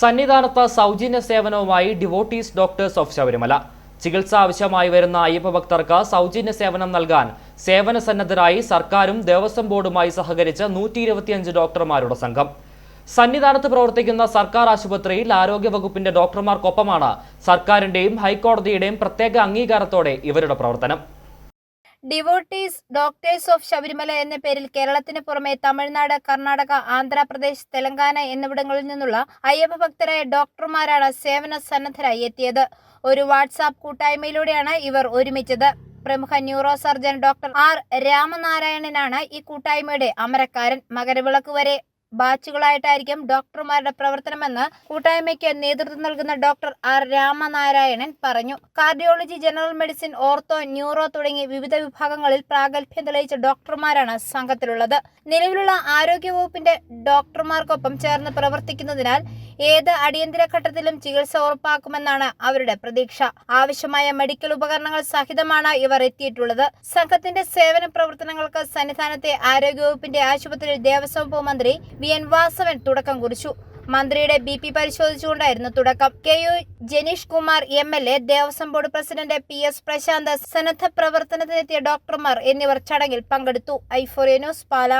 സന്നിധാനത്ത് സൗജന്യ സേവനവുമായി ഡിവോട്ടീസ് ഡോക്ടേഴ്സ് ഓഫ് ശബരിമല. ചികിത്സ ആവശ്യമായി വരുന്ന അയ്യപ്പ ഭക്തർക്ക് സൗജന്യ സേവനം നൽകാൻ സേവന സന്നദ്ധരായി സർക്കാരും ദേവസ്വം ബോർഡുമായി സഹകരിച്ച് നൂറ്റി ഇരുപത്തിയഞ്ച് ഡോക്ടർമാരുടെ സംഘം. സന്നിധാനത്ത് പ്രവർത്തിക്കുന്ന സർക്കാർ ആശുപത്രിയിൽ ആരോഗ്യവകുപ്പിന്റെ ഡോക്ടർമാർക്കൊപ്പമാണ് സർക്കാരിന്റെയും ഹൈക്കോടതിയുടെയും പ്രത്യേക അംഗീകാരത്തോടെ ഇവരുടെ പ്രവർത്തനം. ഡിവോട്ടീസ് ഡോക്ടേഴ്സ് ഓഫ് ശബരിമല എന്ന പേരിൽ കേരളത്തിന് പുറമെ തമിഴ്നാട് കർണാടക ആന്ധ്രാപ്രദേശ് തെലങ്കാന എന്നിവിടങ്ങളിൽ നിന്നുള്ള അയ്യപ്പ ഭക്തരായ ഡോക്ടർമാരാണ് സേവന സന്നദ്ധരായി എത്തിയത്. ഒരു വാട്സാപ്പ് കൂട്ടായ്മയിലൂടെയാണ് ഇവർ ഒരുമിച്ചത്. പ്രമുഖ ന്യൂറോ സർജൻ ഡോക്ടർ ആർ രാമനാരായണനാണ് ഈ കൂട്ടായ്മയുടെ അമരക്കാരൻ. മകരവിളക്ക് വരെ ബാച്ചുകളായിട്ടായിരിക്കും ഡോക്ടർമാരുടെ പ്രവർത്തനമെന്ന് കൂട്ടായ്മയ്ക്ക് നേതൃത്വം നൽകുന്ന ഡോക്ടർ ആർ രാമനാരായണൻ പറഞ്ഞു. Cardiology general medicine ortho neuro തുടങ്ങി വിവിധ വിഭാഗങ്ങളിൽ പ്രാഗൽഭ്യം തെളിയിച്ച ഡോക്ടർമാരാണ് സംഘത്തിലുള്ളത്. നിലവിലുള്ള ആരോഗ്യവകുപ്പിന്റെ ഡോക്ടർമാർക്കൊപ്പം ചേർന്ന് പ്രവർത്തിക്കുന്നതിനാൽ ഏത് അടിയന്തര ഘട്ടത്തിലും ചികിത്സ ഉറപ്പാക്കുമെന്നാണ് അവരുടെ പ്രതീക്ഷ. ആവശ്യമായ മെഡിക്കൽ ഉപകരണങ്ങൾ സഹിതമാണ് ഇവർ എത്തിയിട്ടുള്ളത്. സംഘത്തിന്റെ സേവന പ്രവർത്തനങ്ങൾക്ക് സന്നിധാനത്തെ ആരോഗ്യവകുപ്പിന്റെ ആശുപത്രിയിൽ ദേവസ്വം വകുപ്പ് മന്ത്രി വി. എൻ. വാസവൻ തുടക്കം കുറിച്ചു. മന്ത്രിയുടെ ബി പി പരിശോധിച്ചുകൊണ്ടായിരുന്നു തുടക്കം. K. U. Janeesh Kumar M. L. A Devaswom board president P. S. Prashanth സന്നദ്ധ പ്രവർത്തനത്തിനെത്തിയ ഡോക്ടർമാർ എന്നിവർ ചടങ്ങിൽ പങ്കെടുത്തു. ഐഫോറിയ ന്യൂസ് പാല.